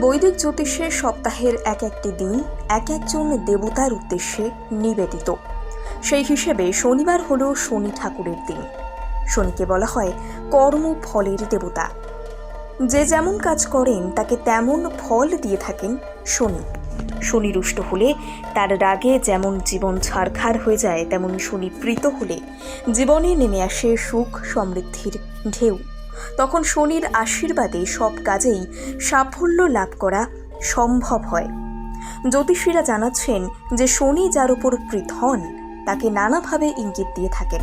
বৈদিক জ্যোতিষের সপ্তাহের এক একটি দিন এক একজন দেবতার উদ্দেশ্যে নিবেদিত। সেই হিসেবে শনিবার হল শনি ঠাকুরের দিন। শনিকে বলা হয় কর্ম ফলের দেবতা। যে যেমন কাজ করেন, তাকে তেমন ফল দিয়ে থাকেন শনি। শনি রুষ্ট হলে তার রাগে যেমন জীবন ছারখার হয়ে যায়, তেমন শনি প্রীত হলে জীবনে নেমে আসে সুখ সমৃদ্ধির ঢেউ। তখন শনির আশীর্বাদে সব কাজেই সাফল্য লাভ করা সম্ভব হয়। জ্যোতিষীরা জানাচ্ছেন যে শনি যার উপর প্রীত হন, তাকে নানাভাবে ইঙ্গিত দিয়ে থাকেন।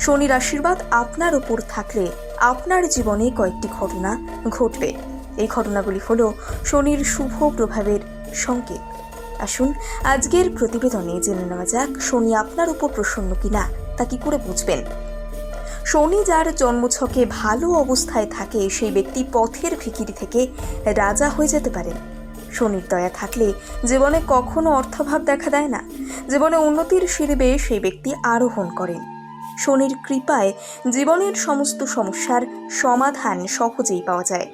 শনির আশীর্বাদ আপনার উপর থাকলে আপনার জীবনে কয়েকটি ঘটনা ঘটবে। এই ঘটনাগুলি হল শনির শুভ প্রভাবের সংকেত। আসুন আজকের প্রতিবেদনে জেনে নেওয়া যাক, শনি আপনার উপর প্রসন্ন কিনা, তা কি করে বুঝবেন? শনি যার জন্মছকে ভালো অবস্থায় থাকে, সেই ব্যক্তি পথের ভিকিরি থেকে রাজা হয়ে যেতে পারেন। শনির দয়া থাকলে জীবনে কখনো অর্থভাব দেখা দেয় না। জীবনে উন্নতির শিরবে সেই ব্যক্তি আরোহণ করেন। শনির কৃপায় জীবনের সমস্ত সমস্যার সমাধান সহজেই পাওয়া যায়।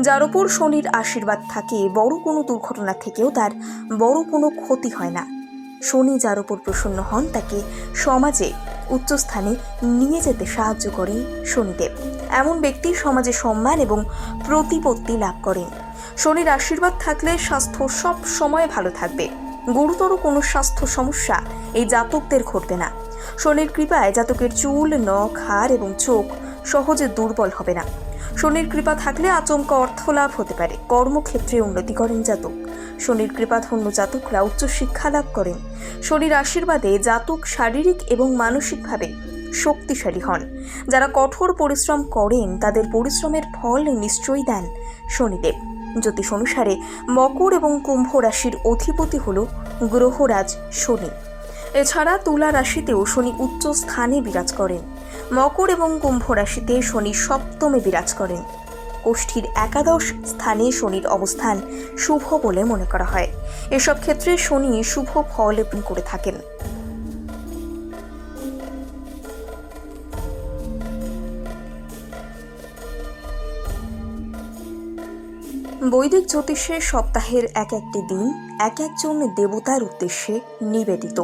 যার উপর শনির আশীর্বাদ থাকে, বড় কোনো দুর্ঘটনা থেকেও তার বড় কোনো ক্ষতি হয় না। শনি যার উপর প্রসন্ন হন, তাকে সমাজে উচ্চস্থানে নিয়ে যেতে সাহায্য করে শনিদেব। এমন ব্যক্তি সমাজে সম্মান এবং প্রতিপত্তি লাভ করেন। শনির আশীর্বাদ থাকলে স্বাস্থ্য সব সময় ভালো থাকবে। গুরুতর কোনো স্বাস্থ্য সমস্যা এই জাতকদের ঘটবে না। শনির কৃপায় জাতকের চুল, নখ, হাড় এবং চোখ সহজে দুর্বল হবে না। শনির কৃপা থাকলে আচমকা অর্থ লাভ হতে পারে। কর্মক্ষেত্রে উন্নতি করেন জাতক। শনির কৃপাধন্য জাতকরা উচ্চ শিক্ষা লাভ করেন। শনির আশীর্বাদে জাতক শারীরিক এবং মানসিকভাবে শক্তিশালী হন। যারা কঠোর পরিশ্রম করেন, তাদের পরিশ্রমের ফল নিশ্চয়ই দেন শনিদেব। জ্যোতিষ অনুসারে মকর এবং কুম্ভ রাশির অধিপতি হল গ্রহরাজ শনি। এছাড়া তুলা রাশিতেও শনি উচ্চ স্থানে বিরাজ করেন। মকর এবং কুম্ভ রাশিতে শনি সপ্তমে বিরাজ করেন। কোষ্ঠীর একাদশ স্থানে শনির অবস্থান শুভ বলে মনে করা হয়। এসব ক্ষেত্রে শনি শুভ ফল করে থাকেন। বৈদিক জ্যোতিষের সপ্তাহের এক একটি দিন এক একজন দেবতার উদ্দেশ্যে নিবেদিত।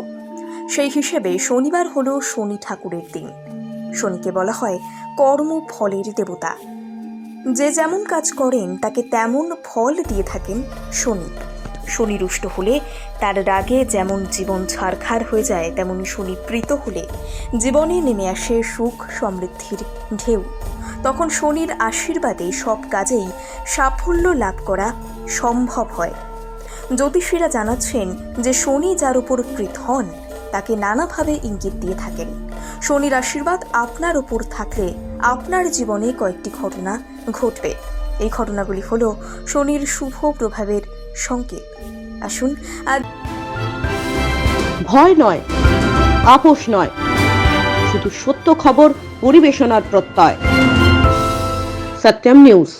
সেই হিসেবে শনিবার হল শনি ঠাকুরের দিন। শনিকে বলা হয় কর্ম ফলের দেবতা। যে যেমন কাজ করেন, তাকে তেমন ফল দিয়ে থাকেন শনি। শনি রুষ্ট হলে তার রাগে যেমন জীবন ছারখার হয়ে যায়, তেমন শনি প্রীত হলে জীবনে নেমে আসে সুখ সমৃদ্ধির ঢেউ। তখন শনির আশীর্বাদে সব কাজেই সাফল্য লাভ করা সম্ভব হয়। জ্যোতিষীরা জানাচ্ছেন যে শনি যার উপর প্রীত হন তাকে নানাভাবে ইঙ্গিত দিয়ে থাকেন। শনির আশীর্বাদ আপনার উপর থাকলে আপনার জীবনে কয়েকটি ঘটনা ঘটবে। এই ঘটনাগুলি হল শনির শুভ প্রভাবের সংকেত। আসুন আর ভয় নয়, আপোষ নয়, শুধু সত্য খবর পরিবেশনার প্রত্যয়। সত্যম নিউজ।